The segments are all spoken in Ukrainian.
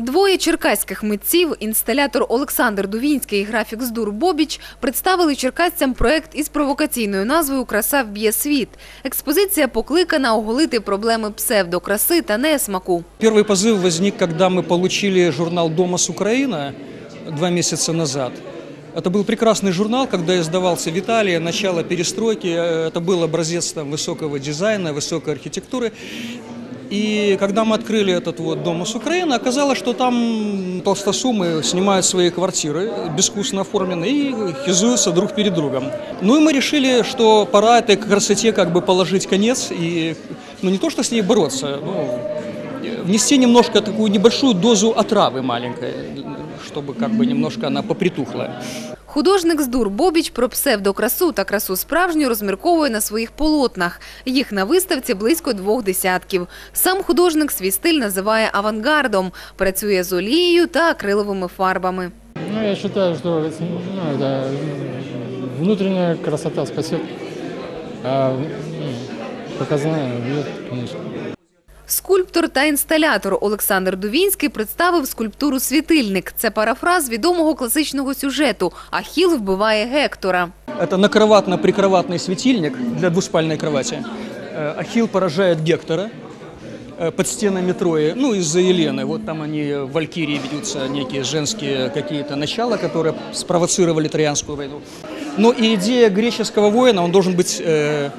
Двоє черкаських митців, інсталятор Олександр Дувінський і графік Здур Бобіч, представили черкасцям проект із провокаційною назвою «Краса вб'є світ». Експозиція покликана оголити проблеми псевдокраси та несмаку. Первый позыв возник, когда мы получили журнал «Домос Украина» два месяца назад. Это был прекрасный журнал, когда издавался в Италии, начало перестройки. Э, Это был образец там, высокого дизайна, высокой архитектуры. И когда мы открыли этот вот «Домос Украина», оказалось, что там толстосумы снимают свои квартиры, безвкусно оформленные, и хизуются друг перед другом. Ну и мы решили, что пора этой красоте как бы положить конец, и ну не то, что с ней бороться, ну, внести немножко такую небольшую дозу отравы маленькой, чтобы как бы немножко она попритухла. Художник Здур Бобіч про псевдокрасу та красу справжню розмірковує на своїх полотнах. Їх на виставці близько двох десятків. Сам художник свій стиль називає авангардом, працює з олією та акриловими фарбами. Ну, я считаю, что ну, это внутренняя красота спасет, а м, конечно. Скульптор та інсталятор Олександр Дувінський представив скульптуру «Світильник». Це парафраз відомого класичного сюжету «Ахіл вбиває Гектора». Это накроватно-прикроватный светильник для двуспальной кровати. Э, Ахилл поражает Гектора э, под стенами Трои, ну, из-за Елены. Вот там они, в Валькирии ведутся некие женские какие-то начала, которые спровоцировали Троянскую войну. Но и идея греческого воина, он должен быть э,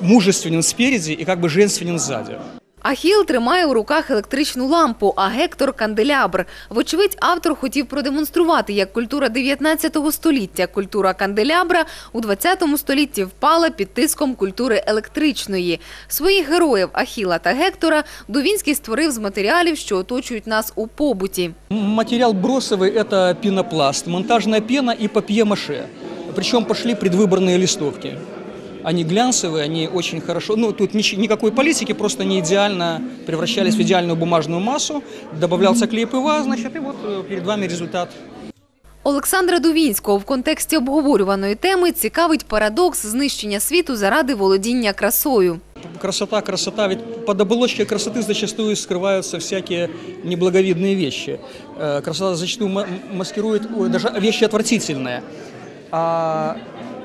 мужественен спереди и как бы женственен сзади. Ахіл тримає у руках електричну лампу, а Гектор – канделябр. Вочевидь, автор хотів продемонструвати, як культура 19 століття, культура канделябра у 20 столітті впала під тиском культури електричної. Своїх героїв Ахіла та Гектора Дувінський створив з матеріалів, що оточують нас у побуті. М, Материал бросовый – это пенопласт, монтажная пена и папье-маше. Причем пошли предвыборные листовки. Они глянцевые, они очень хорошо... Ну, тут нич- никакой политики, просто они идеально превращались в идеальную бумажную массу. Добавлялся клей ПВА, значит, и вот э, перед вами результат. Олександра Дувінського в контексті обговорюваної теми цікавить парадокс знищення світу заради володіння красою. Красота, красота. Ведь под оболочкой красоты зачастую скрываются всякие неблаговидные вещи. Э, Красота зачастую ма- маскирует ой, даже вещи отвратительные. А, э,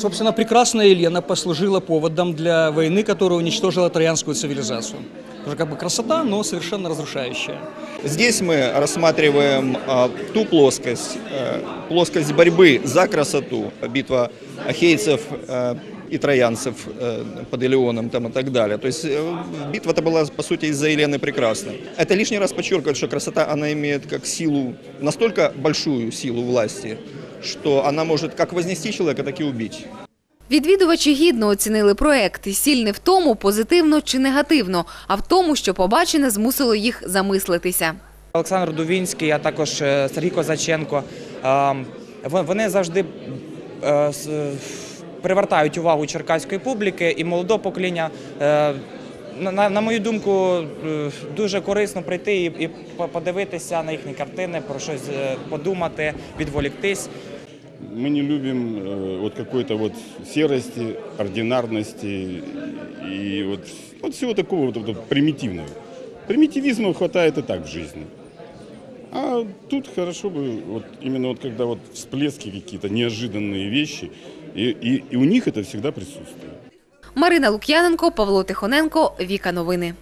собственно, прекрасная Елена послужила поводом для войны, которая уничтожила троянскую цивилизацию. Уже как бы красота, но совершенно разрушающая. Здесь мы рассматриваем а, ту плоскость, э, плоскость борьбы за красоту, битва ахейцев э, и троянцев э, под Илеоном там, и так далее. То есть битва-то была, по сути, из-за Елены Прекрасной. Это лишний раз подчеркивает, что красота, она имеет как силу, настолько большую силу власти, что она может как вознести человека, так и убить. Відвідувачі гідно оцінили проект. І сіль не в тому, позитивно чи негативно, а в тому, що побачене змусило їх замислитися. Олександр Дувінський, а також е, Сергій Козаченко. е, Вони завжди е, привертають увагу черкаської публіки і молодого покоління. Е, На, на- мою думку, е, дуже корисно прийти і, і по- подивитися на їхні картини, про щось е, подумати, відволіктись. Мы не любим э, вот какой-то вот серости, ординарности и вот, вот всего такого вот, вот примитивного. Примитивизма хватает и так в жизни. А тут хорошо бы, вот именно вот когда вот всплески какие-то, неожиданные вещи, и, и, и у них это всегда присутствует. Марина Лук'яненко, Павло Тихоненко, Віка Новини.